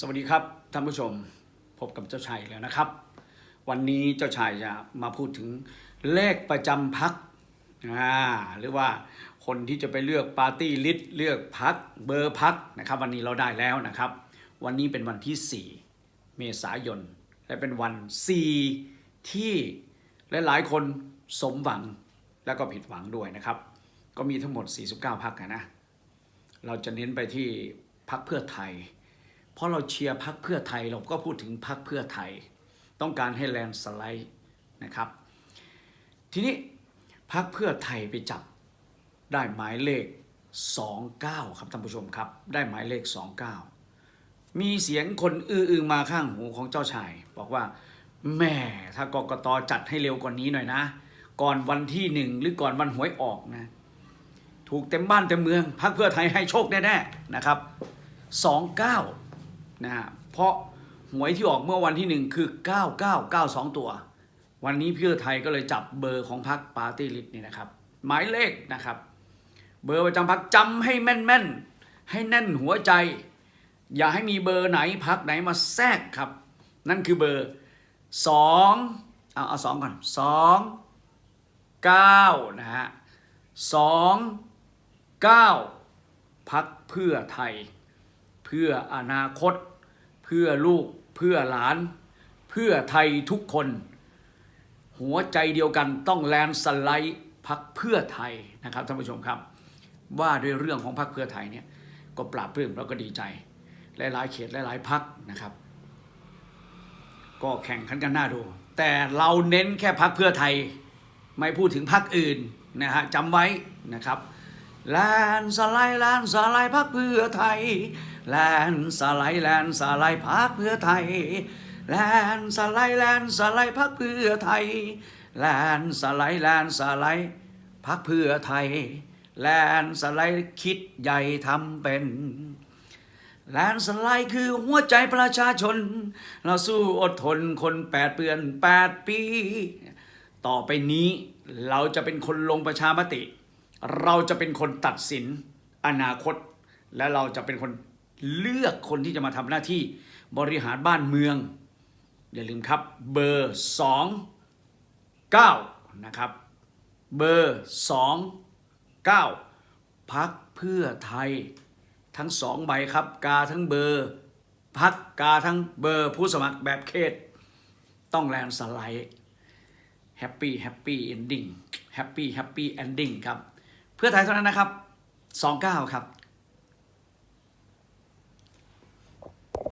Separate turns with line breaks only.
สวัสดีครับท่านผู้ชมพบกับเจ้าชายแล้วนะครับ วันนี้เจ้าชายจะมาพูดถึงเลขประจำพักอ่าหรือว่าคนที่จะไปเลือกปาร์ตี้ลิสต์เลือกพักเบอร์พักนะครับ วันนี้เราได้แล้วนะครับ วันนี้เป็นวันที่ 4 เมษายน และเป็นวัน 4 ที่หลายๆคนสมหวังแล้วก็ผิดหวังด้วยนะครับ ก็มีทั้งหมด 49 พักนะ เราจะเน้นไปที่พักเพื่อไทย เพราะเราเชียร์พักเพื่อไทยเราก็พูดถึงพักเพื่อไทย ต้องการให้แลนสไลด์นะครับ ทีนี้พักเพื่อไทยไปจับได้หมายเลข 29 ครับท่านผู้ชมครับ ได้หมายเลข 29 มีเสียงคนอื้ออึงมาข้างหูของเจ้าชาย บอกว่าแม่ถ้ากกตจัดให้เร็วกว่านี้หน่อยนะ ก่อนวันที่หนึ่งหรือก่อนวันหวยออกนะ ถูกเต็มบ้านเต็มเมืองพักเพื่อไทยให้โชคแน่ๆนะครับ 29 นะฮะเพราะหวยที่ออกเมื่อวันที่หนึ่งคือ 9992 ตัว วันนี้เพื่อไทยก็เลยจับเบอร์ของพรรคปาร์ตี้ลิสต์นี่นะครับ หมายเลขนะครับ เบอร์ประจำพรรคจำให้แม่นๆ ให้แน่นหัวใจ อย่าให้มีเบอร์ไหนพักไหนมาแทรกครับ นั่นคือเบอร์2เอาเอาสองก่อน2 9นะฮะ2 9พักเพื่อไทย เพื่ออนาคต เพื่อลูก เพื่อหลาน เพื่อไทยทุกคน หัวใจเดียวกันต้องแลนสไลด์พักเพื่อไทยนะครับท่านผู้ชมครับ ว่าด้วยเรื่องของพักเพื่อไทยเนี่ยก็ปราบปลื้มแล้วก็ดีใจ หลายๆเขตหลายๆพักนะครับ ก็แข่งขันกันหน้าดู แต่เราเน้นแค่พักเพื่อไทย ไม่พูดถึงพักอื่นนะฮะจำไว้นะครับ แลนสไลด์แลนสไลด์พักเพื่อไทย แลนสไลด์แลนสไลด์พักเพื่อไทย แลนสไลด์แลนสไลด์พักเพื่อไทย แลนสไลด์แลนสไลด์พักเพื่อไทย แลนสไลด์คิดใหญ่ทำเป็น แลนสไลด์คือหัวใจประชาชน เราสู้อดทนคนแปดเปือนแปดปี ต่อไปนี้เราจะเป็นคนลงประชามติ เราจะเป็นคนตัดสินอนาคต และเราจะเป็นคนเลือกคนที่จะมาทำหน้าที่บริหารบ้านเมือง อย่าลืมครับเบอร์สองเก้านะครับ เบอร์สองเก้าพักเพื่อไทย ทั้งสองใบครับ กาทั้งเบอร์พักกาทั้งเบอร์ผู้สมัครแบบเขต ต้องแลนด์สไลด์แฮปปี้แฮปปี้เอนดิ้งแฮปปี้แฮปปี้เอนดิ้งครับ เพื่อไทยเท่านั้นนะครับ 29 ครับ